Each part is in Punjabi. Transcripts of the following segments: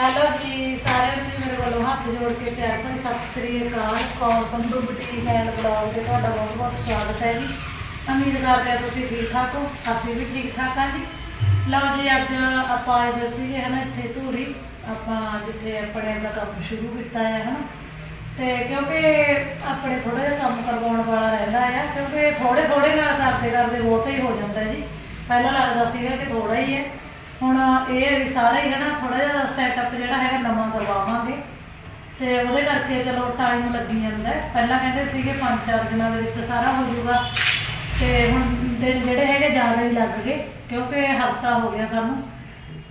ਹੈਲੋ ਜੀ, ਸਾਰਿਆਂ ਨੂੰ ਜੀ ਮੇਰੇ ਵੱਲੋਂ ਹੱਥ ਜੋੜ ਕੇ ਪਿਆਰ ਭਰੀ Sat Sri Akal. Kaur Sandhu boutique and blog ਤੇ ਤੁਹਾਡਾ ਬਹੁਤ ਬਹੁਤ ਸਵਾਗਤ ਹੈ ਜੀ। ਉਮੀਦ ਕਰਦੇ ਹਾਂ ਤੁਸੀਂ ਠੀਕ ਠਾਕ ਹੋ। ਅਸੀਂ ਵੀ ਠੀਕ ਠਾਕ ਹਾਂ ਜੀ। ਲਓ ਜੀ, ਅੱਜ ਆਪਾਂ ਆਏ ਹੋਏ ਸੀਗੇ ਹਨਾ ਇੱਥੇ ਧੂਰੀ। ਆਪਾਂ ਜਿੱਥੇ ਆਪਣੇ ਦਾ ਕੰਮ ਸ਼ੁਰੂ ਕੀਤਾ ਹੈ ਹਨਾ। ਤੇ ਕਿਉਂਕਿ ਆਪਣੇ ਥੋੜਾ ਜਿਹਾ ਕੰਮ ਕਰਵਾਉਣ ਵਾਲਾ ਰਹਿੰਦਾ ਆ, ਕਿਉਂਕਿ ਥੋੜੇ ਥੋੜੇ ਨਾਲ ਕਰਦੇ ਕਰਦੇ ਬਹੁਤ ਹੀ ਹੋ ਜਾਂਦਾ ਜੀ। ਪਹਿਲਾਂ ਲੱਗਦਾ ਸੀਗਾ ਕਿ ਥੋੜਾ ਹੀ ਹੈ। ਹੁਣ ਇਹ ਹੈ ਵੀ ਸਾਰੇ ਹੀ ਹਨਾ ਥੋੜਾ ਜਿਹਾ ਸੈਟਅਪ ਜਿਹੜਾ ਹੈਗਾ ਨਵਾਂ ਕਰਵਾਵਾਂਗੇ। ਤੇ ਉਹਦੇ ਕਰਕੇ ਚਲੋ ਟਾਈਮ ਲੱਗੀ ਜਾਂਦਾ। ਹੈ। ਪਹਿਲਾਂ ਕਹਿੰਦੇ ਸੀਗੇ 5-4 ਦਿਨਾਂ ਦੇ ਵਿੱਚ ਸਾਰਾ ਹੋ ਜਾਊਗਾ। ਤੇ ਹੁਣ ਦਿਨ ਜਿਹੜੇ ਹੈਗੇ ਜ਼ਿਆਦਾ ਹੀ ਲੱਗ ਗਏ, ਕਿਉਂਕਿ ਹਫਤਾ ਹੋ ਗਿਆ ਸਾਨੂੰ।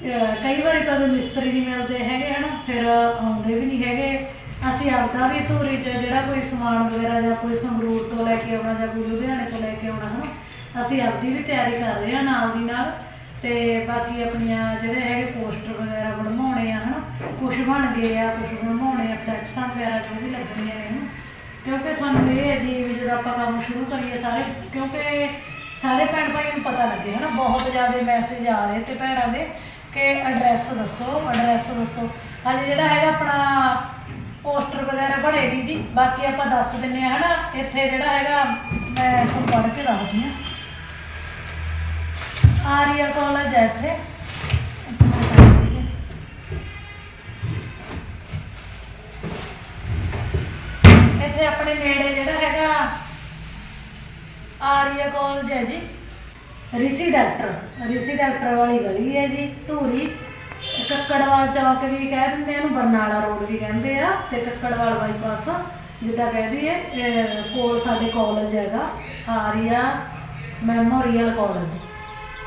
ਅਹ ਕਈ ਵਾਰੀ ਕਦੇ ਮਿਸਤਰੀ ਨਹੀਂ ਮਿਲਦੇ ਹੈਗੇ ਹਨਾ, ਫਿਰ ਆਉਂਦੇ ਵੀ ਨਹੀਂ ਹੈਗੇ। ਅਸੀਂ ਆਪਦਾ ਵੀ ਧੂਰੀ 'ਚ ਜਿਹੜਾ ਕੋਈ ਸਮਾਨ ਵਗੈਰਾ ਜਾਂ ਕੋਈ ਸੰਗਰੂਰ ਤੋਂ ਲੈ ਕੇ ਆਉਣਾ ਜਾਂ ਕੋਈ ਲੁਧਿਆਣੇ ਤੋਂ ਲੈ ਕੇ ਆਉਣਾ ਹਨਾ, ਅਸੀਂ ਆਪਦੀ ਵੀ ਤਿਆਰੀ ਕਰ ਰਹੇ ਹਾਂ ਨਾਲ ਦੀ ਨਾਲ। ਤੇ ਬਾਕੀ ਆਪਣੀਆਂ ਜਿਹੜੇ ਹੈਗੇ ਪੋਸਟਰ ਵਗੈਰਾ ਬਣਵਾਉਣੇ ਆ, ਹਨਾ ਕੁਝ ਬਣ ਗਏ ਆ ਕੁਝ ਬਣਵਾਉਣੇ ਆ, ਫਲੈਕਸਾਂ ਵਗੈਰਾ ਜੋ ਵੀ ਲੱਗਣੀਆਂ ਨੇ, ਹਨਾ। ਕਿਉਂਕਿ ਸਾਨੂੰ ਇਹ ਹੈ ਜੀ ਵੀ ਜਦੋਂ ਆਪਾਂ ਕੰਮ ਸ਼ੁਰੂ ਕਰੀਏ ਸਾਰੇ, ਕਿਉਂਕਿ ਸਾਰੇ ਭੈਣ ਭਾਈ ਨੂੰ ਪਤਾ ਲੱਗੇ, ਹਨਾ, ਬਹੁਤ ਜ਼ਿਆਦਾ ਮੈਸੇਜ ਆ ਰਹੇ ਤੇ ਭੈਣਾਂ ਦੇ ਕਿ ਐਡਰੈਸ ਦੱਸੋ ਐਡਰੈਸ ਦੱਸੋ। ਅੱਜ ਜਿਹੜਾ ਹੈਗਾ ਆਪਣਾ ਪੋਸਟਰ ਵਗੈਰਾ ਬਣੇ ਨਹੀਂ ਜੀ, ਬਾਕੀ ਆਪਾਂ ਦੱਸ ਦਿੰਨੇ ਆ, ਹਨਾ, ਇੱਥੇ ਜਿਹੜਾ ਹੈਗਾ ਮੈਂ ਤੁਹਾਨੂੰ ਪੜ੍ਹ ਕੇ ਦੱਸਦੀ ਹਾਂ। ਆਰੀਆ ਕਾਲਜ ਹੈ ਇੱਥੇ। ਇੱਥੇ ਆਪਣੇ ਨੇੜੇ ਜਿਹੜਾ ਹੈਗਾ ਆਰੀਆ ਕਾਲਜ ਹੈ ਜੀ ਰਿਸ਼ੀ ਡਾਕਟਰ ਰਿਸ਼ੀ ਡਾਕਟਰ ਵਾਲੀ ਗਲੀ ਹੈ ਜੀ, ਧੂਰੀ। ਕੱਕੜਵਾਲ ਚੌਕ ਵੀ ਕਹਿ ਦਿੰਦੇ ਇਹਨੂੰ, ਬਰਨਾਲਾ ਰੋਡ ਵੀ ਕਹਿੰਦੇ ਆ, ਤੇ ਕੱਕੜਵਾਲ ਬਾਈਪਾਸ, ਜਿੱਦਾਂ ਕਹਿ ਦਈਏ ਕੋਲ ਸਾਡੇ ਕਾਲਜ ਹੈਗਾ ਆਰੀਆ ਮੈਮੋਰੀਅਲ ਕਾਲਜ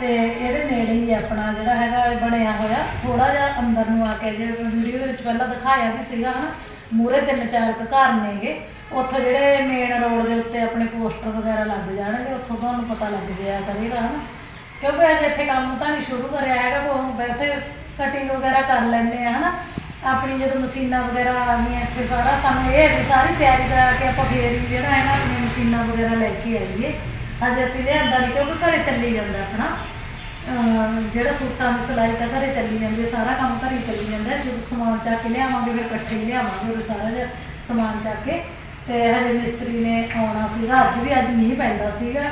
ਤੇ ਇਹਦੇ ਨੇੜੇ ਹੀ ਆਪਣਾ ਜਿਹੜਾ ਹੈਗਾ, ਇਹ ਬਣਿਆ ਹੋਇਆ। ਥੋੜਾ ਜਿਹਾ ਅੰਦਰ ਨੂੰ ਆ ਕੇ ਜੇ ਵੀਡੀਓ ਦੇ ਵਿੱਚ ਪਹਿਲਾਂ ਦਿਖਾਇਆ ਵੀ ਸੀਗਾ, ਹਨਾ? ਮੂਰੇ ਤਿੰਨ ਚਾਰ ਕੁ ਘਰ ਨੇਗੇ। ਉੱਥੋਂ ਜਿਹੜੇ ਮੇਨ ਰੋਡ ਦੇ ਉੱਤੇ ਆਪਣੇ ਪੋਸਟਰ ਵਗੈਰਾ ਲੱਗ ਜਾਣਗੇ, ਉੱਥੋਂ ਤੁਹਾਨੂੰ ਪਤਾ ਲੱਗ ਜਾਇਆ ਕਰੇਗਾ, ਹਨਾ? ਕਿਉਂਕਿ ਅਜੇ ਇੱਥੇ ਕੰਮ ਤਾਂ ਨਹੀਂ ਸ਼ੁਰੂ ਕਰਿਆ ਹੈਗਾ, ਕੋ ਵੈਸੇ ਕਟਿੰਗ ਵਗੈਰਾ ਕਰ ਲੈਂਦੇ ਆ, ਹਨਾ? ਆਪਣੀ ਜਦੋਂ ਮਸ਼ੀਨਾਂ ਵਗੈਰਾ ਆ ਗਈਆਂ, ਇੱਥੇ ਸਾਰਾ ਸਾਨੂੰ ਇਹ ਹੈ ਵੀ ਸਾਰੀ ਤਿਆਰੀ ਕਰਾ ਕੇ ਆਪਾਂ ਫੇਰ ਹੀ ਜਿਹੜਾ ਨਾ ਆਪਣੀਆਂ ਮਸ਼ੀਨਾਂ ਵਗੈਰਾ ਲੈ ਕੇ ਆਈਏ। ਅੱਜ ਅਸੀਂ ਲਿਆਂਦਾ ਨਹੀਂ ਕਿਉਂਕਿ ਘਰੇ ਚੱਲੀ ਜਾਂਦਾ ਆਪਣਾ ਅਹ ਜਿਹੜਾ ਸੂਟਾਂ ਦੀ ਸਿਲਾਈ ਤਾਂ ਘਰੇ ਚੱਲੀ ਜਾਂਦੀ ਹੈ, ਸਾਰਾ ਕੰਮ ਘਰੇ ਹੀ ਚੱਲੀ ਜਾਂਦਾ ਹੈ। ਜਦੋਂ ਸਮਾਨ ਚੱਕ ਕੇ ਲਿਆਵਾਂਗੇ ਫਿਰ ਇਕੱਠੇ ਹੀ ਲਿਆਵਾਂਗੇ ਉਹ ਸਾਰਾ ਜਿਹਾ ਸਮਾਨ ਚੱਕ ਕੇ। ਤੇ ਹਜੇ ਮਿਸਤਰੀ ਨੇ ਆਉਣਾ ਸੀਗਾ ਅੱਜ ਵੀ ਅੱਜ ਮੀਂਹ ਪੈਂਦਾ ਸੀਗਾ।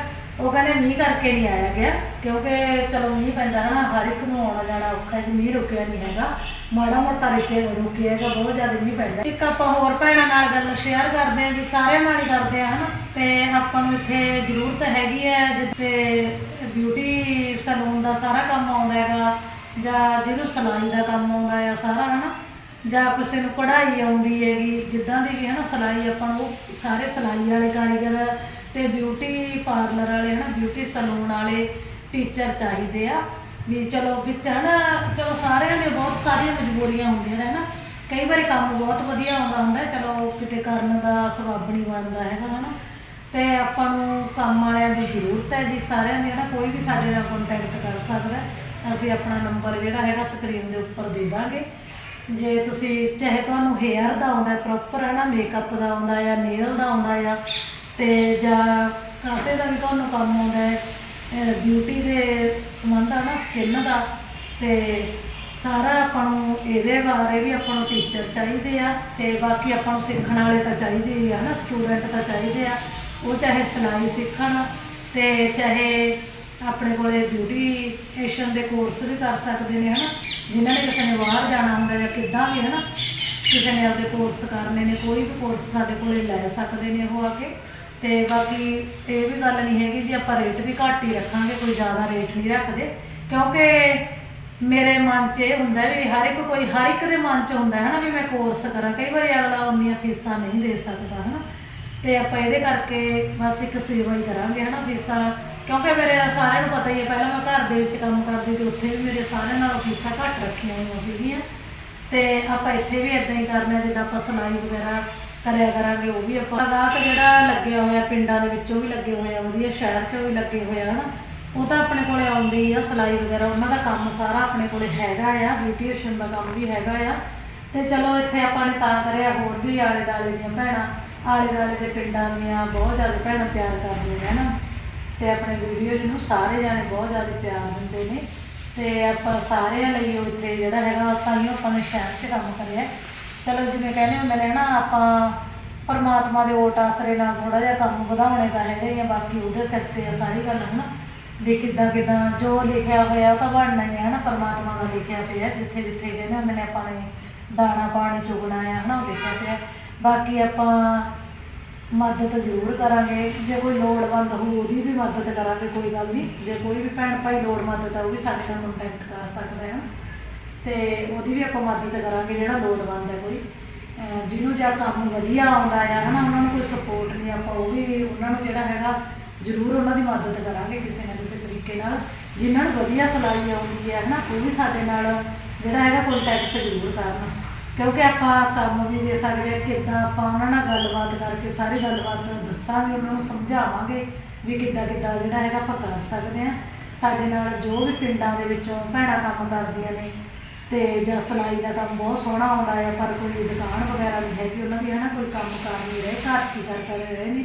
ਉਹ ਕਹਿੰਦੇ ਮੀਂਹ ਕਰਕੇ ਨਹੀਂ ਆਇਆ ਗਿਆ, ਕਿਉਂਕਿ ਚਲੋ ਮੀਂਹ ਪੈਂਦਾ ਹੈ ਨਾ, ਹਰ ਇੱਕ ਨੂੰ ਆਉਣਾ ਜਾਣਾ ਔਖਾ ਹੈ, ਜੀ ਮੀਂਹ ਰੁਕਿਆ ਨਹੀਂ ਹੈਗਾ, ਮਾੜਾ ਮੋਟਾ ਰੁਕਿਆ ਰੁਕਿਆ ਹੈਗਾ, ਬਹੁਤ ਜ਼ਿਆਦਾ ਮੀਂਹ ਪੈਂਦਾ। ਇੱਕ ਆਪਾਂ ਹੋਰ ਭੈਣਾਂ ਨਾਲ ਗੱਲ ਸ਼ੇਅਰ ਕਰਦੇ ਹਾਂ ਜੀ ਸਾਰਿਆਂ ਨਾਲ ਹੀ ਕਰਦੇ ਹਾਂ ਹਨਾ, ਤੇ ਆਪਾਂ ਨੂੰ ਇੱਥੇ ਜ਼ਰੂਰਤ ਹੈਗੀ ਹੈ, ਜਿੱਥੇ ਬਿਊਟੀ ਸਲੂਨ ਦਾ ਸਾਰਾ ਕੰਮ ਆਉਂਦਾ ਹੈਗਾ, ਜਾਂ ਜਿਹਨੂੰ ਸਿਲਾਈ ਦਾ ਕੰਮ ਆਉਂਦਾ ਹੈ, ਸਾਰਾ ਹਨਾ, ਜਾਂ ਕਿਸੇ ਨੂੰ ਕਢਾਈ ਆਉਂਦੀ ਹੈਗੀ, ਜਿੱਦਾਂ ਦੀ ਵੀ ਹੈ ਨਾ ਸਿਲਾਈ ਆਪਾਂ ਨੂੰ, ਉਹ ਸਾਰੇ ਸਿਲਾਈ ਵਾਲੇ ਕਾਰੀਗਰ ਤੇ ਬਿਊਟੀ ਪਾਰਲਰ ਵਾਲੇ ਹਨਾ ਬਿਊਟੀ ਸਲੂਨ ਵਾਲੇ ਟੀਚਰ ਚਾਹੀਦੇ ਆ ਵੀ ਚਲੋ ਵਿੱਚ ਹਨਾ, ਚਲੋ ਸਾਰਿਆਂ ਦੇ ਬਹੁਤ ਸਾਰੀਆਂ ਮਜਬੂਰੀਆਂ ਹੁੰਦੀਆਂ ਨੇ ਨਾ ਕਈ ਵਾਰੀ ਕੰਮ ਬਹੁਤ ਵਧੀਆ ਆਉਂਦਾ ਹੁੰਦਾ, ਚਲੋ ਕਿਤੇ ਕਰਨ ਦਾ ਸਬੱਬ ਨਹੀਂ ਬਣਦਾ ਹੈਗਾ ਹਨਾ। ਤੇ ਆਪਾਂ ਨੂੰ ਕੰਮ ਵਾਲਿਆਂ ਦੀ ਜ਼ਰੂਰਤ ਹੈ ਜੀ, ਸਾਰਿਆਂ ਦੀ ਹਨਾ, ਕੋਈ ਵੀ ਸਾਡੇ ਨਾਲ ਕੰਟੈਕਟ ਕਰ ਸਕਦਾ ਅਸੀਂ ਆਪਣਾ ਨੰਬਰ ਜਿਹੜਾ ਹੈਗਾ ਸਕਰੀਨ ਦੇ ਉੱਪਰ ਦੇ ਦਾਂਗੇ। ਜੇ ਤੁਸੀਂ, ਚਾਹੇ ਤੁਹਾਨੂੰ ਹੇਅਰ ਦਾ ਆਉਂਦਾ ਪ੍ਰੋਪਰ ਹੈ ਨਾ ਮੇਕਅਪ ਦਾ ਆਉਂਦਾ ਆ ਨੇਲ ਦਾ ਆਉਂਦਾ ਆ ਤੇ ਜਾਂ ਕਾਸੇ ਦਾ ਵੀ ਤੁਹਾਨੂੰ ਕੰਮ ਆਉਂਦਾ ਹੈ ਬਿਊਟੀ ਦੇ ਸੰਬੰਧ ਆ ਨਾ ਸਕਿਨ ਦਾ, ਤੇ ਸਾਰਾ ਆਪਾਂ ਨੂੰ ਇਹਦੇ ਬਾਰੇ ਵੀ ਆਪਾਂ ਨੂੰ ਟੀਚਰ ਚਾਹੀਦੇ ਆ, ਤੇ ਬਾਕੀ ਆਪਾਂ ਨੂੰ ਸਿੱਖਣ ਵਾਲੇ ਤਾਂ ਚਾਹੀਦੇ ਹੀ ਆ ਨਾ ਸਟੂਡੈਂਟ ਤਾਂ ਚਾਹੀਦੇ ਆ। ਉਹ ਚਾਹੇ ਸਿਲਾਈ ਸਿੱਖਣ, ਤੇ ਚਾਹੇ ਆਪਣੇ ਕੋਲੇ ਬਿਊਟੀਸ਼ਨ ਦੇ ਕੋਰਸ ਵੀ ਕਰ ਸਕਦੇ ਨੇ, ਹਨਾ? ਜਿਨ੍ਹਾਂ ਨੇ ਕਿਸੇ ਨੇ ਬਾਹਰ ਜਾਣਾ ਹੁੰਦਾ ਜਾਂ ਕਿੱਦਾਂ ਵੀ, ਹਨਾ? ਕਿਸੇ ਨੇ ਆਪਦੇ ਕੋਰਸ ਕਰਨੇ ਨੇ, ਕੋਈ ਵੀ ਕੋਰਸ ਸਾਡੇ ਕੋਲੇ ਲੈ ਸਕਦੇ ਨੇ ਉਹ ਆ ਕੇ। ਤੇ ਬਾਕੀ ਇਹ ਵੀ ਗੱਲ ਨਹੀਂ ਹੈਗੀ ਜੀ ਆਪਾਂ ਰੇਟ ਵੀ ਘੱਟ ਹੀ ਰੱਖਾਂਗੇ, ਕੋਈ ਜ਼ਿਆਦਾ ਰੇਟ ਨਹੀਂ ਰੱਖਦੇ। ਕਿਉਂਕਿ ਮੇਰੇ ਮਨ 'ਚ ਇਹ ਹੁੰਦਾ ਵੀ ਹਰ ਇੱਕ ਕੋਈ, ਹਰ ਇੱਕ ਦੇ ਮਨ 'ਚ ਹੁੰਦਾ ਹੈ ਨਾ ਵੀ ਮੈਂ ਕੋਰਸ ਕਰਾਂ। ਕਈ ਵਾਰੀ ਅਗਲਾ ਉਨੀਆਂ ਫੀਸਾਂ ਨਹੀਂ ਦੇ ਸਕਦਾ ਹੈ ਨਾ ਤੇ ਆਪਾਂ ਇਹਦੇ ਕਰਕੇ ਬਸ ਇੱਕ ਸੇਵਾ ਹੀ ਕਰਾਂਗੇ ਨਾ ਫੀਸਾਂ। ਕਿਉਂਕਿ ਮੇਰੇ ਸਾਰਿਆਂ ਨੂੰ ਪਤਾ ਹੀ ਹੈ, ਪਹਿਲਾਂ ਮੈਂ ਘਰ ਦੇ ਵਿੱਚ ਕੰਮ ਕਰਦੀ ਤੇ ਉੱਥੇ ਵੀ ਮੇਰੇ ਸਾਰਿਆਂ ਨਾਲੋਂ ਫੀਸਾਂ ਘੱਟ ਰੱਖੀਆਂ ਹੋਈਆਂ ਸੀਗੀਆਂ। ਤੇ ਆਪਾਂ ਇੱਥੇ ਵੀ ਇਦਾਂ ਹੀ ਕਰਨਾ, ਜਿੱਦਾਂ ਆਪਾਂ ਸਿਲਾਈ ਵਗੈਰਾ ਕਰਿਆ ਕਰਾਂਗੇ, ਉਹ ਵੀ ਆਪਾਂ ਗਾਹਕ ਜਿਹੜਾ ਲੱਗਿਆ ਹੋਇਆ ਪਿੰਡਾਂ ਦੇ ਵਿੱਚੋਂ ਵੀ ਲੱਗੇ ਹੋਏ ਆ, ਵਧੀਆ ਸ਼ਹਿਰ 'ਚੋਂ ਵੀ ਲੱਗੇ ਹੋਏ ਆ, ਹਨਾ? ਉਹ ਤਾਂ ਆਪਣੇ ਕੋਲੇ ਆਉਂਦੇ ਹੀ ਆ, ਸਿਲਾਈ ਵਗੈਰਾ, ਉਹਨਾਂ ਦਾ ਕੰਮ ਸਾਰਾ ਆਪਣੇ ਕੋਲੇ ਹੈਗਾ ਆ ਬਿਊਟੀਸ਼ਨ ਦਾ ਕੰਮ ਵੀ ਹੈਗਾ ਆ। ਤੇ ਚਲੋ ਇੱਥੇ ਆਪਾਂ ਨੇ ਤਾਂ ਕਰਿਆ, ਹੋਰ ਵੀ ਆਲੇ ਦਾਲੇ ਦੀਆਂ ਭੈਣਾਂ ਆਲੇ ਦਾਲੇ ਦੇ ਪਿੰਡਾਂ ਦੀਆਂ ਬਹੁਤ ਜ਼ਿਆਦਾ ਭੈਣਾਂ ਪਿਆਰ ਕਰਦੀਆਂ ਨੇ ਨਾ ਤੇ ਆਪਣੇ ਵੀਡੀਓ ਨੂੰ ਸਾਰੇ ਜਾਣੇ ਬਹੁਤ ਜ਼ਿਆਦਾ ਪਿਆਰ ਦਿੰਦੇ ਨੇ। ਤੇ ਆਪਾਂ ਸਾਰਿਆਂ ਲਈ ਉੱਥੇ ਜਿਹੜਾ ਹੈਗਾ, ਤਾਂ ਹੀ ਆਪਾਂ ਨੇ ਸ਼ਹਿਰ 'ਚ ਕੰਮ ਕਰਿਆ। ਚਲੋ ਜਿਵੇਂ ਕਹਿੰਦੇ ਹੁੰਦੇ ਨੇ ਨਾ, ਆਪਾਂ ਪਰਮਾਤਮਾ ਦੇ ਓਟ ਆਸਰੇ ਨਾਲ ਥੋੜਾ ਜਿਹਾ ਕੰਮ ਵਧਾਉਣੇ ਦਾ ਹੈਗਾ ਹੀ ਆ, ਬਾਕੀ ਉਹਦੇ ਸਿਰ ਤੇ ਆ ਸਾਰੀ ਗੱਲ, ਹਨਾ? ਵੀ ਕਿੱਦਾਂ ਕਿੱਦਾਂ ਜੋ ਲਿਖਿਆ ਹੋਇਆ ਉਹ ਤਾਂ ਬਣਨਾ ਹੀ ਹੈ ਹਨਾ? ਪਰਮਾਤਮਾ ਦਾ ਲਿਖਿਆ ਪਿਆ, ਜਿੱਥੇ ਜਿੱਥੇ ਕਹਿੰਦੇ ਹੁੰਦੇ ਨੇ ਆਪਾਂ ਨੇ ਦਾਣਾ ਪਾਣੀ ਚੁਗਣਾ ਆ, ਹਨਾ? ਉਹ ਲਿਖਿਆ ਪਿਆ। ਬਾਕੀ ਆਪਾਂ ਮਦਦ ਜ਼ਰੂਰ ਕਰਾਂਗੇ, ਜੇ ਕੋਈ ਲੋੜਵੰਦ ਹੋ ਉਹਦੀ ਵੀ ਮਦਦ ਕਰਾਂਗੇ, ਕੋਈ ਗੱਲ ਨਹੀਂ। ਜੇ ਕੋਈ ਵੀ ਭੈਣ ਭਾਈ ਲੋੜਵੰਦ ਤਾਂ ਉਹ ਵੀ ਸਾਡੇ ਨਾਲ ਕੰਟੈਕਟ ਕਰ ਸਕਦਾ ਹੈ ਤੇ ਉਹਦੀ ਵੀ ਆਪਾਂ ਮਦਦ ਕਰਾਂਗੇ, ਜਿਹੜਾ ਲੋੜਵੰਦ ਹੈ ਕੋਈ। ਜਿਹਨੂੰ ਜਾਂ ਕੰਮ ਵਧੀਆ ਆਉਂਦਾ ਆ, ਹਨਾ, ਉਹਨਾਂ ਨੂੰ ਕੋਈ ਸਪੋਰਟ ਨਹੀਂ ਆਪਾਂ, ਉਹ ਵੀ ਉਹਨਾਂ ਨੂੰ ਜਿਹੜਾ ਹੈਗਾ, ਜ਼ਰੂਰ ਉਹਨਾਂ ਦੀ ਮਦਦ ਕਰਾਂਗੇ ਕਿਸੇ ਨਾ ਕਿਸੇ ਤਰੀਕੇ ਨਾਲ। ਜਿਨ੍ਹਾਂ ਨੂੰ ਵਧੀਆ ਸਿਲਾਈ ਆਉਂਦੀ ਹੈ, ਹਨਾ, ਉਹ ਵੀ ਸਾਡੇ ਨਾਲ ਜਿਹੜਾ ਹੈਗਾ ਕੰਟੈਕਟ ਜ਼ਰੂਰ ਕਰਨ। ਕਿਉਂਕਿ ਆਪਾਂ ਕੰਮ ਵੀ ਦੇ ਸਕਦੇ ਹਾਂ, ਕਿੱਦਾਂ ਆਪਾਂ ਉਹਨਾਂ ਨਾਲ ਗੱਲਬਾਤ ਕਰਕੇ ਸਾਰੀ ਗੱਲਬਾਤ ਦੱਸਾਂਗੇ, ਉਹਨਾਂ ਨੂੰ ਸਮਝਾਵਾਂਗੇ ਵੀ ਕਿੱਦਾਂ ਕਿੱਦਾਂ ਜਿਹੜਾ ਹੈਗਾ ਆਪਾਂ ਕਰ ਸਕਦੇ ਹਾਂ। ਸਾਡੇ ਨਾਲ ਜੋ ਵੀ ਪਿੰਡਾਂ ਦੇ ਵਿੱਚੋਂ ਭੈਣਾਂ ਕੰਮ ਕਰਦੀਆਂ ਨੇ ਤੇ ਜਾਂ ਸਿਲਾਈ ਦਾ ਕੰਮ ਬਹੁਤ ਸੋਹਣਾ ਆਉਂਦਾ ਆ, ਪਰ ਕੋਈ ਦੁਕਾਨ ਵਗੈਰਾ ਨਹੀਂ ਹੈਗੀ, ਉਹਨਾਂ ਦੀ ਹਨਾ ਕੋਈ ਕੰਮ ਕਰ ਨਹੀਂ ਰਹੇ, ਘਰ 'ਚ ਹੀ ਕਰ ਕਰ ਰਹੇ ਨੇ।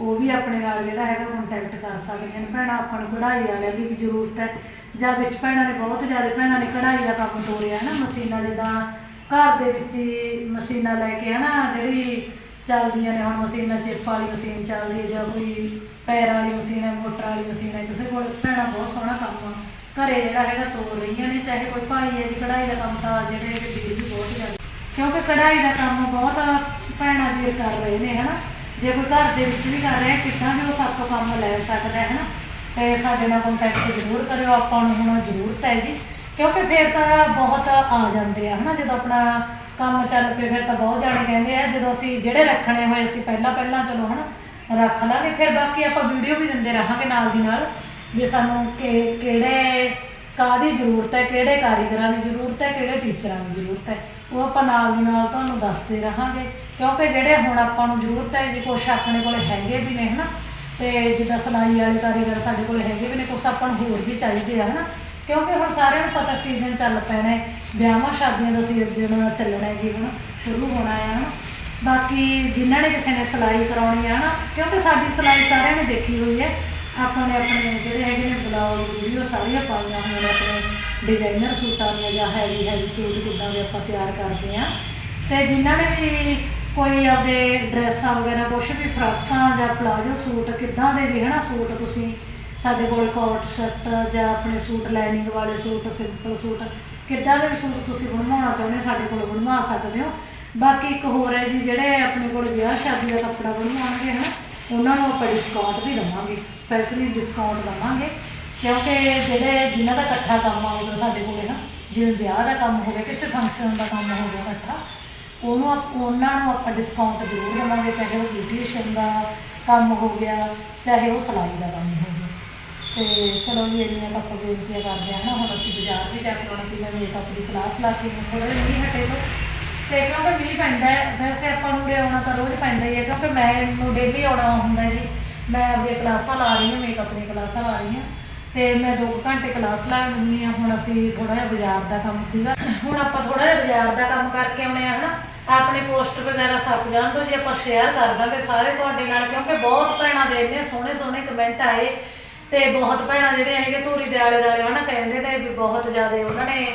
ਉਹ ਵੀ ਆਪਣੇ ਨਾਲ ਜਿਹੜਾ ਹੈਗਾ ਕੰਟੈਕਟ ਕਰ ਸਕਦੇ ਨੇ। ਭੈਣਾਂ, ਆਪਾਂ ਨੂੰ ਕਢਾਈ ਵਾਲਿਆਂ ਦੀ ਵੀ ਜ਼ਰੂਰਤ ਹੈ। ਜਾਂ ਵਿੱਚ ਭੈਣਾਂ ਨੇ ਬਹੁਤ ਜ਼ਿਆਦਾ, ਭੈਣਾਂ ਨੇ ਕਢਾਈ ਦਾ ਕੰਮ ਤੋਰਿਆ ਨਾ ਮਸ਼ੀਨਾਂ ਜਿੱਦਾਂ ਘਰ ਦੇ ਵਿੱਚ ਹੀ ਮਸ਼ੀਨਾਂ ਲੈ ਕੇ ਹਨਾ, ਜਿਹੜੀ ਚੱਲਦੀਆਂ ਨੇ ਹੁਣ ਮਸ਼ੀਨਾਂ ਚਿੱਪ ਵਾਲੀ ਮਸ਼ੀਨ ਚੱਲਦੀ ਹੈ ਜਾਂ ਕੋਈ ਪੈਰਾਂ ਵਾਲੀ ਮਸ਼ੀਨ ਹੈ, ਮੋਟਰ ਵਾਲੀ ਮਸ਼ੀਨ ਹੈ, ਕਿਸੇ ਕੋਲ ਭੈਣਾਂ ਬਹੁਤ ਸੋਹਣਾ ਕੰਮ ਆ। ਘਰੇ ਜਿਹੜਾ ਹੈਗਾ ਤੋਰ ਰਹੀਆਂ ਨੇ, ਚਾਹੇ ਕੋਈ ਭਾਈ ਹੈ ਜੀ ਕਢਾਈ ਦਾ ਕੰਮ ਤਾਂ ਜਿਹੜੇ ਹੈਗੇ ਵੀਰ ਵੀ ਬਹੁਤ ਜ਼ਿਆਦਾ ਕਿਉਂਕਿ ਕਢਾਈ ਦਾ ਕੰਮ ਬਹੁਤ ਭੈਣਾਂ ਵੀਰ ਕਰ ਰਹੇ ਨੇ, ਹਨਾ? ਜੇ ਕੋਈ ਘਰ ਦੇ ਵਿੱਚ ਵੀ ਕਰ ਰਿਹਾ, ਕਿੱਦਾਂ ਵੀ ਉਹ ਸਾਡੇ ਤੋਂ ਕੰਮ ਲੈ ਸਕਦਾ ਹੈ ਹਨਾ? ਤੇ ਸਾਡੇ ਨਾਲ ਕੰਟੈਕਟ ਜ਼ਰੂਰ ਕਰਿਓ, ਆਪਾਂ ਨੂੰ ਹੁਣ ਜ਼ਰੂਰਤ ਹੈ ਜੀ। ਕਿਉਂਕਿ ਫਿਰ ਤਾਂ ਬਹੁਤ ਆ ਜਾਂਦੇ ਆ, ਹਨਾ? ਜਦੋਂ ਆਪਣਾ ਕੰਮ ਚੱਲ ਪਏ, ਫਿਰ ਤਾਂ ਬਹੁਤ ਜਾਣੇ ਕਹਿੰਦੇ ਆ, ਜਦੋਂ ਅਸੀਂ ਜਿਹੜੇ ਰੱਖਣੇ ਹੋਏ ਸੀ ਪਹਿਲਾਂ ਪਹਿਲਾਂ ਚਲੋ, ਹਨਾ? ਰੱਖ ਲਾਂਗੇ, ਫਿਰ ਬਾਕੀ ਆਪਾਂ ਵੀਡੀਓ ਵੀ ਦਿੰਦੇ ਰਹਾਂਗੇ ਨਾਲ ਦੀ ਨਾਲ। ਵੀ ਸਾਨੂੰ ਕਿ ਕਿਹੜੇ ਕਾਹਦੀ ਜ਼ਰੂਰਤ ਹੈ, ਕਿਹੜੇ ਕਾਰੀਗਰਾਂ ਦੀ ਜ਼ਰੂਰਤ ਹੈ, ਕਿਹੜੇ ਟੀਚਰਾਂ ਦੀ ਜ਼ਰੂਰਤ ਹੈ, ਉਹ ਆਪਾਂ ਨਾਲ ਦੀ ਨਾਲ ਤੁਹਾਨੂੰ ਦੱਸਦੇ ਰਹਾਂਗੇ। ਕਿਉਂਕਿ ਜਿਹੜੇ ਹੁਣ ਆਪਾਂ ਨੂੰ ਜ਼ਰੂਰਤ ਹੈ, ਜੀ ਕੁਛ ਆਪਣੇ ਕੋਲ ਹੈਗੇ ਵੀ ਨੇ, ਹਨਾ, ਤੇ ਜਿੱਦਾਂ ਸਿਲਾਈ ਵਾਲੇ ਕਾਰੀਗਰ ਸਾਡੇ ਕੋਲ ਹੈਗੇ ਵੀ ਨੇ, ਕੁਛ ਆਪਾਂ ਨੂੰ ਹੋਰ ਵੀ ਚਾਹੀਦੇ ਆ, ਹਨਾ। ਕਿਉਂਕਿ ਹੁਣ ਸਾਰਿਆਂ ਨੂੰ ਪਤਾ ਸੀਜ਼ਨ ਚੱਲ ਪੈਣਾ ਹੈ, ਵਿਆਹਾਂ ਸ਼ਾਦੀਆਂ ਦਾ ਸੀਜ਼ਨ ਚੱਲਣਾ ਹੈ, ਜੀ ਹੁਣ ਸ਼ੁਰੂ ਹੋਣਾ ਹੈ, ਹਨਾ। ਬਾਕੀ ਜਿਨ੍ਹਾਂ ਨੇ ਕਿਸੇ ਨੇ ਸਿਲਾਈ ਕਰਾਉਣੀ ਹੈ ਨਾ ਕਿਉਂਕਿ ਸਾਡੀ ਸਿਲਾਈ ਸਾਰਿਆਂ ਨੇ ਦੇਖੀ ਹੋਈ ਹੈ ਆਪਾਂ ਨੇ ਆਪਣੇ ਜਿਹੜੇ ਹੈਗੇ ਨੇ ਬਲੌਗ ਵੀਡੀਓ ਸਾਰੀਆਂ ਪਾਈਆਂ ਹੋਈਆਂ ਨੇ ਆਪਣੇ ਡਿਜ਼ਾਈਨਰ ਸੂਟਾਂ ਦੀਆਂ ਜਾਂ ਹੈਵੀ ਹੈਵੀ ਸੂਟ ਕਿੱਦਾਂ ਦੇ ਆਪਾਂ ਤਿਆਰ ਕਰਦੇ ਆ ਤੇ ਜਿਨ੍ਹਾਂ ਨੇ ਵੀ ਕੋਈ ਆਪਦੇ ਡਰੈਸਾਂ ਵਗੈਰਾ ਕੁਛ ਵੀ ਫਰਾਕਾਂ ਜਾਂ ਪਲਾਜੋ ਸੂਟ ਕਿੱਦਾਂ ਦੇ ਵੀ ਹਨਾ ਸੂਟ ਤੁਸੀਂ ਸਾਡੇ ਕੋਲ ਕੋਟ ਸ਼ਰਟ ਜਾਂ ਆਪਣੇ ਸੂਟ ਲਾਈਨਿੰਗ ਵਾਲੇ ਸੂਟ ਸਿੰਪਲ ਸੂਟ ਕਿੱਦਾਂ ਦੇ ਵੀ ਸੂਟ ਤੁਸੀਂ ਬਣਵਾਉਣਾ ਚਾਹੁੰਦੇ ਹੋ, ਸਾਡੇ ਕੋਲ ਬਣਵਾ ਸਕਦੇ ਹੋ। ਬਾਕੀ ਇੱਕ ਹੋਰ ਹੈ ਜੀ, ਜਿਹੜੇ ਆਪਣੇ ਕੋਲ ਵਿਆਹ ਸ਼ਾਦੀ ਦਾ ਕੱਪੜਾ ਬਣਵਾਉਣਗੇ ਹਨਾ ਉਹਨਾਂ ਨੂੰ ਆਪਾਂ ਡਿਸਕਾਊਂਟ ਵੀ ਦਵਾਂਗੇ ਸਪੈਸ਼ਲੀ ਡਿਸਕਾਊਂਟ ਦਵਾਂਗੇ, ਕਿਉਂਕਿ ਜਿਹੜੇ ਜਿਨ੍ਹਾਂ ਦਾ ਇਕੱਠਾ ਕੰਮ ਆਊਗਾ ਸਾਡੇ ਕੋਲੇ ਨਾ, ਜਿਵੇਂ ਵਿਆਹ ਦਾ ਕੰਮ ਹੋ ਗਿਆ ਕਿਸੇ ਫੰਕਸ਼ਨ ਦਾ ਕੰਮ ਹੋ ਗਿਆ ਇਕੱਠਾ, ਉਹਨੂੰ ਆਪ- ਉਹਨਾਂ ਨੂੰ ਆਪਾਂ ਡਿਸਕਾਊਂਟ ਜ਼ਰੂਰ ਦੇਵਾਂਗੇ, ਚਾਹੇ ਉਹ ਬਿਊਟੀਸ਼ੀਅਨ ਦਾ ਕੰਮ ਹੋ ਗਿਆ, ਚਾਹੇ ਉਹ ਸਿਲਾਈ ਦਾ ਕੰਮ ਹੋ ਗਿਆ। ਤੇ ਚਲੋ ਜੀ ਇੰਨੀਆਂ ਤਾਂ ਆਪਾਂ ਬੇਨਤੀਆਂ ਕਰਦੇ ਹਾਂ ਨਾ, ਹੁਣ ਅਸੀਂ ਬਾਜ਼ਾਰ ਵੀ ਜਾ ਕੇ ਆਉਣਾ ਸੀ ਮੈਂ ਮੇਕਅਪ ਦੀ ਕਲਾਸ ਲਾ ਕੇ ਥੋੜਾ ਜਿਹਾ ਨਹੀਂ ਹਟੇ ਤੋਂ। ਤੇ ਕਿਉਂਕਿ ਮੀਂਹ ਪੈਂਦਾ ਹੈ, ਵੈਸੇ ਆਪਾਂ ਨੂੰ ਉਰੇ ਆਉਣਾ ਤਾਂ ਰੋਜ਼ ਪੈਂਦਾ ਹੀ ਹੈ ਕਿਉਂਕਿ ਮੈਂ ਨੂੰ ਡੇਲੀ ਆਉਣਾ ਹੁੰਦਾ ਜੀ। ਮੈਂ ਆਪਣੀਆਂ ਕਲਾਸਾਂ ਲਾ ਰਹੀ ਹਾਂ ਮੇਕਅਪ ਦੀਆਂ ਕਲਾਸਾਂ ਲਾ ਰਹੀ ਹਾਂ, ਤੇ ਮੈਂ 2 ਘੰਟੇ ਕਲਾਸ ਲਾ ਹੁੰਦੀ ਹਾਂ। ਹੁਣ ਅਸੀਂ ਥੋੜਾ ਜਿਹਾ ਬਾਜ਼ਾਰ ਦਾ ਕੰਮ ਸੀਗਾ। ਹੁਣ ਆਪਾਂ ਥੋੜਾ ਜਿਹਾ ਬਾਜ਼ਾਰ ਦਾ ਕੰਮ ਕਰਕੇ ਆਉਣੇ ਆ ਹਨਾ। ਆਪਣੇ ਪੋਸਟਰ ਵਗੈਰਾ ਸੱਪ ਜਾਣ ਤੋਂ ਜੇ, ਆਪਾਂ ਸ਼ੇਅਰ ਕਰ ਦਾਂਗੇ ਸਾਰੇ ਤੁਹਾਡੇ ਨਾਲ, ਕਿਉਂਕਿ ਬਹੁਤ ਭੈਣਾਂ ਦੇ ਇੰਨੇ ਸੋਹਣੇ ਸੋਹਣੇ ਕਮੈਂਟ ਆਏ, ਤੇ ਬਹੁਤ ਭੈਣਾਂ ਜਿਹੜੇ ਹੈਗੇ ਧੂਰੀ ਦੇ ਆਲੇ ਦੁਆਲੇ ਹਨਾ ਕਹਿੰਦੇ ਨੇ ਵੀ ਬਹੁਤ ਜ਼ਿਆਦਾ ਉਹਨਾਂ ਨੇ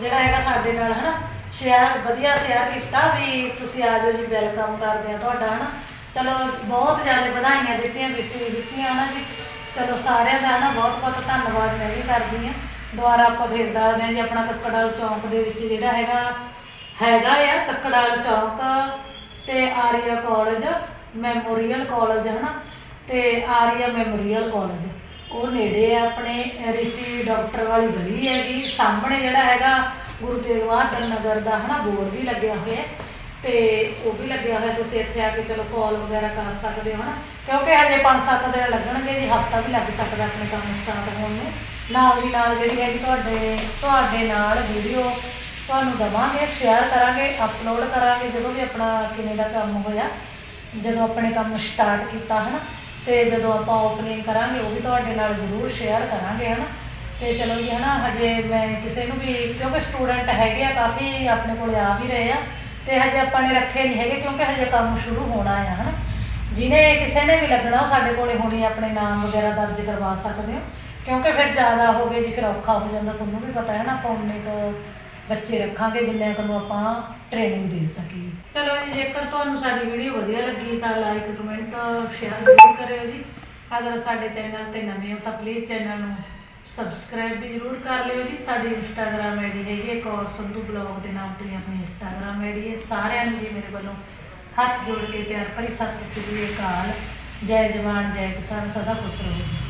ਜਿਹੜਾ ਹੈਗਾ ਸਾਡੇ ਨਾਲ, ਹਨਾ। ਸ਼ੇਅਰ ਵਧੀਆ ਸ਼ੇਅਰ ਕੀਤਾ ਵੀ ਤੁਸੀਂ ਆ ਜਾਓ ਜੀ ਵੈਲਕਮ ਕਰਦੇ ਆ ਤੁਹਾਡਾ, ਹਨਾ? ਚਲੋ, ਬਹੁਤ ਜ਼ਿਆਦਾ ਵਧਾਈਆਂ ਦਿੱਤੀਆਂ ਵਿਸ਼ੇ ਦਿੱਤੀਆਂ, ਹਨਾ ਜੀ? ਚਲੋ, ਸਾਰਿਆਂ ਦਾ, ਹਨਾ ਬਹੁਤ ਬਹੁਤ ਧੰਨਵਾਦ ਮੈਂ ਵੀ ਕਰਦੀ ਹਾਂ। ਦੁਬਾਰਾ ਆਪਾਂ ਫੇਰ ਦੱਸਦੇ ਹਾਂ ਜੀ, ਆਪਣਾ ਕੱਕੜਾਲ ਚੌਂਕ ਦੇ ਵਿੱਚ ਜਿਹੜਾ ਹੈਗਾ ਹੈਗਾ ਆ ਕੱਕੜਾਲ ਚੌਂਕ ਤੇ ਆਰੀਆ ਕਾਲਜ ਮੈਮੋਰੀਅਲ ਕਾਲਜ ਹਨਾ? ਤੇ ਆਰੀਆ ਮੈਮੋਰੀਅਲ ਕਾਲਜ ਉਹ ਨੇੜੇ ਆ ਆਪਣੇ, ਰਿਸ਼ੀ ਡਾਕਟਰ ਵਾਲੀ ਗਲੀ ਹੈਗੀ, ਸਾਹਮਣੇ ਜਿਹੜਾ ਹੈਗਾ ਗੁਰੂ ਤੇਗ ਬਹਾਦਰ ਨਗਰ ਦਾ ਹਨਾ, ਬੋਰਡ ਵੀ ਲੱਗਿਆ ਹੋਇਆ ਹੈ ਤੇ ਉਹ ਵੀ ਲੱਗਿਆ ਹੋਇਆ, ਤੁਸੀਂ ਇੱਥੇ ਆ ਕੇ ਚਲੋ ਕਾਲ ਵਗੈਰਾ ਕਰ ਸਕਦੇ ਹੋ ਹਨਾ। ਕਿਉਂਕਿ ਹਜੇ 5-7 ਦਿਨ ਲੱਗਣਗੇ, ਜੀ ਹਫਤਾ ਵੀ ਲੱਗ ਸਕਦਾ ਆਪਣੇ ਕੰਮ ਸਟਾਰਟ ਹੋਣ ਨੂੰ। ਨਾਲ ਦੀ ਨਾਲ ਜਿਹੜੀ ਹੈਗੀ ਤੁਹਾਡੇ ਤੁਹਾਡੇ ਨਾਲ ਵੀਡੀਓ ਤੁਹਾਨੂੰ ਦਵਾਂਗੇ ਸ਼ੇਅਰ ਕਰਾਂਗੇ ਅਪਲੋਡ ਕਰਾਂਗੇ, ਜਦੋਂ ਵੀ ਆਪਣਾ ਕਿਵੇਂ ਦਾ ਕੰਮ ਹੋਇਆ, ਜਦੋਂ ਆਪਣੇ ਕੰਮ ਸਟਾਰਟ ਕੀਤਾ ਹਨਾ। ਤੇ ਜਦੋਂ ਆਪਾਂ ਓਪਨਿੰਗ ਕਰਾਂਗੇ, ਉਹ ਵੀ ਤੁਹਾਡੇ ਨਾਲ ਜ਼ਰੂਰ ਸ਼ੇਅਰ ਕਰਾਂਗੇ ਹਨਾ। ਤੇ ਚਲੋ ਜੀ ਹਨਾ, ਹਜੇ ਮੈਂ ਕਿਸੇ ਨੂੰ ਵੀ, ਕਿਉਂਕਿ ਸਟੂਡੈਂਟ ਹੈਗੇ ਆ, ਕਾਫੀ ਆਪਣੇ ਕੋਲ ਆ ਵੀ ਰਹੇ ਆ, ਤੇ ਹਜੇ ਆਪਾਂ ਨੇ ਰੱਖੇ ਨਹੀਂ ਹੈਗੇ, ਕਿਉਂਕਿ ਹਜੇ ਕੰਮ ਸ਼ੁਰੂ ਹੋਣਾ ਆ, ਹਨਾ। ਜਿਹਨੇ ਕਿਸੇ ਨੇ ਵੀ ਲੱਗਣਾ, ਉਹ ਸਾਡੇ ਕੋਲੇ ਹੁਣੀ ਆਪਣੇ ਨਾਮ ਵਗੈਰਾ ਦਰਜ ਕਰਵਾ ਸਕਦੇ ਹੋ। ਕਿਉਂਕਿ ਫਿਰ ਜ਼ਿਆਦਾ ਹੋ ਗਏ ਜੀ, ਫਿਰ ਔਖਾ ਹੋ ਜਾਂਦਾ, ਤੁਹਾਨੂੰ ਵੀ ਪਤਾ ਹੈ ਨਾ, ਆਪਾਂ ਉਨੇ ਕੁ ਬੱਚੇ ਰੱਖਾਂਗੇ ਜਿੰਨੇ ਕੁ ਨੂੰ ਆਪਾਂ ਟ੍ਰੇਨਿੰਗ ਦੇ ਸਕੀਏ। ਚਲੋ ਜੀ, ਜੇਕਰ ਤੁਹਾਨੂੰ ਸਾਡੀ ਵੀਡੀਓ ਵਧੀਆ ਲੱਗੀ, ਤਾਂ ਲਾਈਕ ਕਮੈਂਟ ਸ਼ੇਅਰ ਜ਼ਰੂਰ ਕਰਿਓ ਜੀ। ਅਗਰ ਸਾਡੇ ਚੈਨਲ ਤੇ ਨਵੇਂ ਹੋ, ਤਾਂ ਪਲੀਜ਼ ਚੈਨਲ ਨੂੰ ਸਬਸਕ੍ਰਾਈਬ ਵੀ ਜ਼ਰੂਰ ਕਰ ਲਿਓ ਜੀ। ਸਾਡੀ ਇੰਸਟਾਗ੍ਰam ਆਈਡੀ ਹੈਗੀ ਹੈ, ਇੱਕ ਸੰਧੂ ਬਲੌਗ ਦੇ ਨਾਮ ਤੇ ਆਪਣੀ ਇੰਸਟਾਗ੍ਰam ਆਈਡੀ ਹੈ। ਸਾਰਿਆਂ ਨੂੰ ਜੀ ਮੇਰੇ ਵੱਲੋਂ ਹੱਥ ਜੋੜ ਕੇ ਪਿਆਰ ਭਰੀ ਸਤਿ ਸ੍ਰੀ ਅਕਾਲ। ਜੈ ਜਵਾਨ, ਜੈ ਕਿਸਾਨ, ਸਦਾ ਖੁਸ਼ ਰਹੋ ਜੀ।